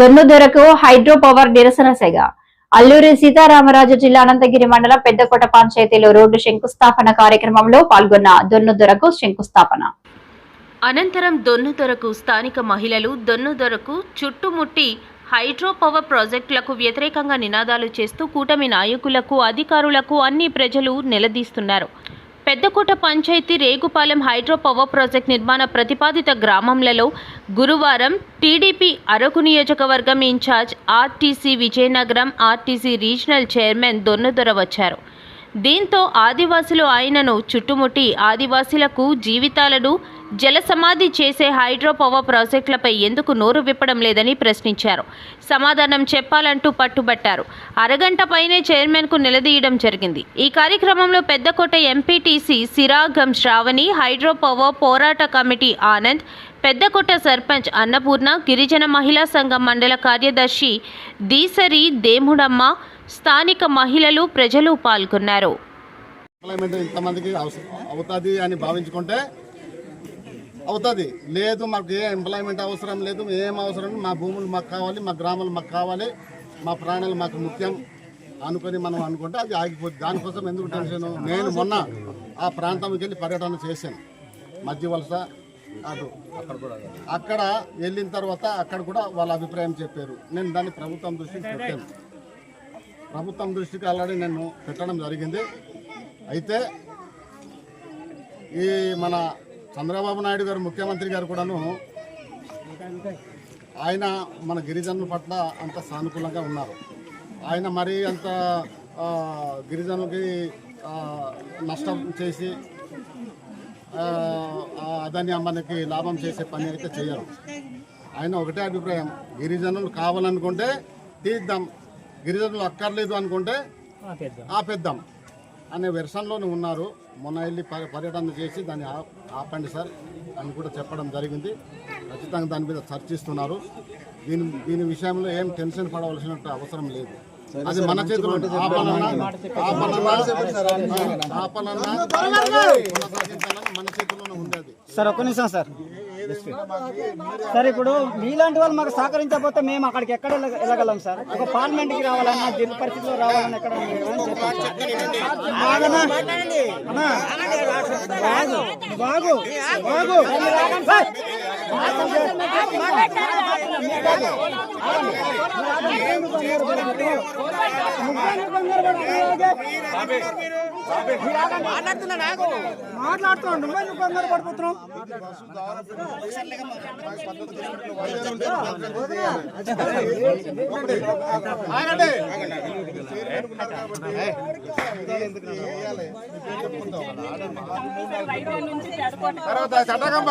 దొన్నుదొరకు hydro power నిరసన సెగ. అల్లూరి సీతారామరాజు జిల్లా అనంతగిరి మండలం పెద్దకోట పంచాయతీలో రోడ్డు శంకుస్థాపన కార్యక్రమంలో పాల్గొన్న దొన్నుదొరకు శంకుస్థాపన. అనంతరం దొన్నుదొరకు స్థానిక మహిళలు దొన్నుదొరకు చుట్టుముట్టి హైడ్రో పవర్ ప్రాజెక్టులకు వ్యతిరేకంగా నినాదాలు చేస్తూ కూటమి నాయకులకు అధికారులకు అన్ని ప్రజలు నిలదీస్తున్నారు. Peddakota panchayat Regupalem hydro power project నిర్మాణ ప్రతిపాదిత గ్రామంలలో గురువారం టీడీపీ అరకు నియోజకవర్గం incharge RTC Vizianagaram RTC regional chairman Donnadora వచ్చారు. దీంతో ఆదివాసులు ఆయనను చుట్టుముట్టి ఆదివాసీలకు జీవితాలను జలసమాధి చేసే హైడ్రోపవర్ ప్రాజెక్టులపై ఎందుకు నోరు విప్పడం లేదని ప్రశ్నించారు. సమాధానం చెప్పాలంటూ పట్టుబట్టారు. అరగంట పైనే చైర్మన్కు నిలదీయడం జరిగింది. ఈ కార్యక్రమంలో పెద్దకోట ఎంపీటీసీ సిరాగం శ్రావణి హైడ్రోపవర్ పోరాట కమిటీ ఆనంద్ పెద్దకోట సర్పంచ్ అన్నపూర్ణ గిరిజన మహిళా సంఘం మండల కార్యదర్శి దీసరి దేముడమ్మ స్థానిక మహిళలు ప్రజలు పాల్గొన్నారు. ఇంతమందికి అవసరం అవుతుంది అని భావించుకుంటే అవుతుంది. లేదు మాకు ఏ ఎంప్లాయ్మెంట్ అవసరం లేదు ఏం అవసరం మా భూములు మాకు కావాలి మా గ్రామాలు మాకు కావాలి మా ప్రాణాలు మాకు ముఖ్యం అనుకొని మనం అనుకుంటే అది ఆగిపోద్ది. దానికోసం ఎందుకు టెన్షన్? నేను మొన్న ఆ ప్రాంతంకి వెళ్ళి పర్యటన చేశాను. మధ్య వలస అటు. అక్కడ వెళ్ళిన తర్వాత అక్కడ కూడా వాళ్ళ అభిప్రాయం చెప్పారు. నేను దాన్ని ప్రభుత్వం దృష్టికి పెట్టాను. ప్రభుత్వం దృష్టికి ఆల్రెడీ నేను పెట్టడం జరిగింది. అయితే ఈ మన చంద్రబాబు నాయుడు గారు ముఖ్యమంత్రి గారు కూడాను ఆయన మన గిరిజనుల పట్ల అంత సానుకూలంగా ఉన్నారు. ఆయన మరీ అంత గిరిజనులకి నష్టం చేసి అదని ఆ అమ్మనికి లాభం చేసే పని అయితే చేయరు. ఆయన ఒకటే అభిప్రాయం గిరిజనులు కావాలనుకుంటే తీద్దాం. గిరిజనులు అక్కర్లేదు అనుకుంటే ఆపేద్దాం. అనే వెర్షన్లోనే ఉన్నారు. మొన్న వెళ్ళి ప- పర్యటన చేసి దాన్ని ఆ- ఆపండి సార్ అని కూడా చెప్పడం జరిగింది. ఖచ్చితంగా దాని మీద చర్చిస్తున్నారు. దీని దీని విషయంలో ఏం టెన్షన్ పడవలసిన అవసరం లేదు. అది మన చేతిలో ఉంది. ఆపాలన్నా ఆపాలన్నా ఆపాలన్నా కొనసాగించాలన్నా మన చేతిలోనే ఉంది అది సార్ ఒక్క నిమిషం సార్. సార్ ఇప్పుడు మీలాంటి వాళ్ళు మాకు సహకరించకపోతే మేము అక్కడికి ఎక్కడ వెళ్ళ- వెళ్ళగలం సార్ ఒక పార్లమెంట్కి రావాలన్నా జిల్లా పరిస్థితిలో రావాలన్నా ఎక్కడ? బాగు బాగు బాగు. మాట్లాడుతున్నాడు. నువ్వే నువ్వు కంగారు పడిపోతున్నావు తర్వాత చట్టకంబ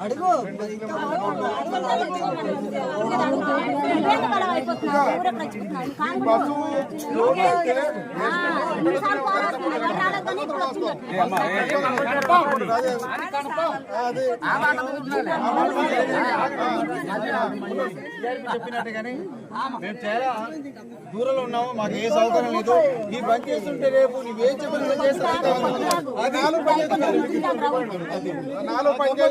అడుగు. చెప్పినట్టు కానీ మేము చాలా దూరంలో ఉన్నాము మాకు ఏ సౌకర్యం లేదు. ఈ బంద్ చేస్తుంటే రేపు నువ్వేం చెప్పిన మేము చేస్తాం అది నాలుగు పని చేస్తున్నారు. అది నాలుగు పని